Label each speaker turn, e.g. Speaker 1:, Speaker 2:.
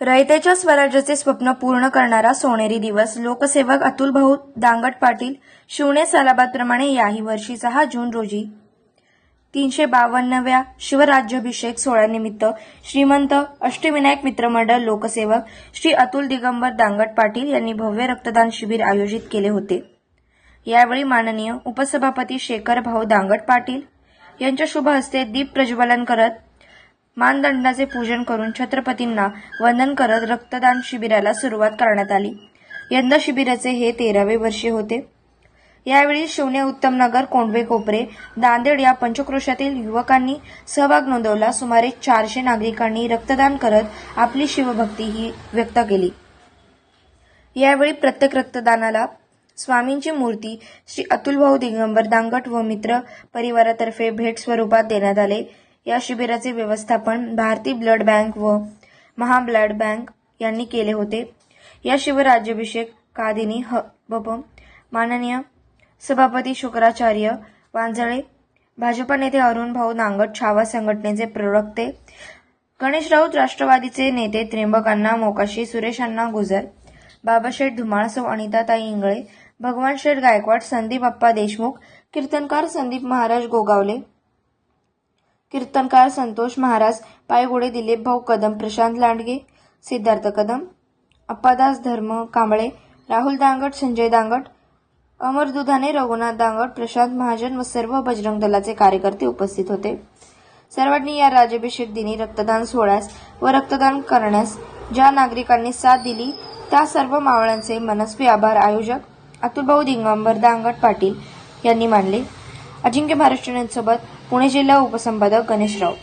Speaker 1: रयतेच्या स्वराज्याचे स्वप्न पूर्ण करणारा सोनेरी दिवस. लोकसेवक अतुल भाऊ दांगट पाटील शिवणे सालाबादप्रमाणे याही वर्षी सहा जून रोजी तीनशे बावन्नव्या शिवराज्याभिषेक सोहळ्यानिमित्त श्रीमंत अष्टविनायक मित्रमंडळ लोकसेवक श्री अतुल दिगंबर दांगट पाटील यांनी भव्य रक्तदान शिबिर आयोजित केले होते. यावेळी माननीय उपसभापती शेखर भाऊ दांगट पाटील यांच्या शुभ हस्ते दीप प्रज्वलन करत मानदंडाचे पूजन करून छत्रपतींना वंदन करत रक्तदान शिबिराला सुरुवात करण्यात आली. यंदा शिबिराचे हे तेरावे वर्षे होते. यावेळी शिवणे उत्तमनगर कोंडवे कोपरे नांदेड या पंचक्रोशातील युवकांनी सहभाग नोंदवला. सुमारे चारशे नागरिकांनी रक्तदान करत आपली शिवभक्ती ही व्यक्त केली. यावेळी प्रत्येक रक्तदानाला स्वामींची मूर्ती श्री अतुलभाऊ दिगंबर दांगट व मित्र परिवारातर्फे भेट स्वरूपात देण्यात आले. या शिबिराचे व्यवस्थापन भारती ब्लड बँक व महाब्लड बँक यांनी केले होते. या शिवराज्याभिषेक कादिनी ह बप माननीय सभापती शुक्राचार्य वांजळे भाजपा नेते अरुण भाऊ नांगट छावा संघटनेचे प्रवक्ते गणेश राऊत राष्ट्रवादीचे नेते त्र्यंबकांना मोकाशी सुरेशांना गुजर बाबाशेठ धुमाळ सौ अनिताताई इंगळे भगवान शेठ गायकवाड संदीप अप्पा देशमुख कीर्तनकार संदीप महाराज गोगावले कीर्तनकार संतोष महाराज पायगुडे दिलीप भाऊ कदम प्रशांत लांडगे सिद्धार्थ कदम अप्पादास धर्म कांबळे राहुल दांगट संजय दांगट अमर दुधाने रघुनाथ दांगट प्रशांत महाजन व सर्व बजरंग दलाचे कार्यकर्ते उपस्थित होते. सर्वांनी या राज्याभिषेक दिनी रक्तदान सोहळ्यास व रक्तदान करण्यास ज्या नागरिकांनी साथ दिली त्या सर्व मावळ्यांचे मनस्वी आभार आयोजक अतुलभाऊ दिगंबर दांगट पाटील यांनी मानले. अजिंक्य महाराष्ट्रांसोबत पुणे जिल्हा उपसंपादक गणेश राऊत.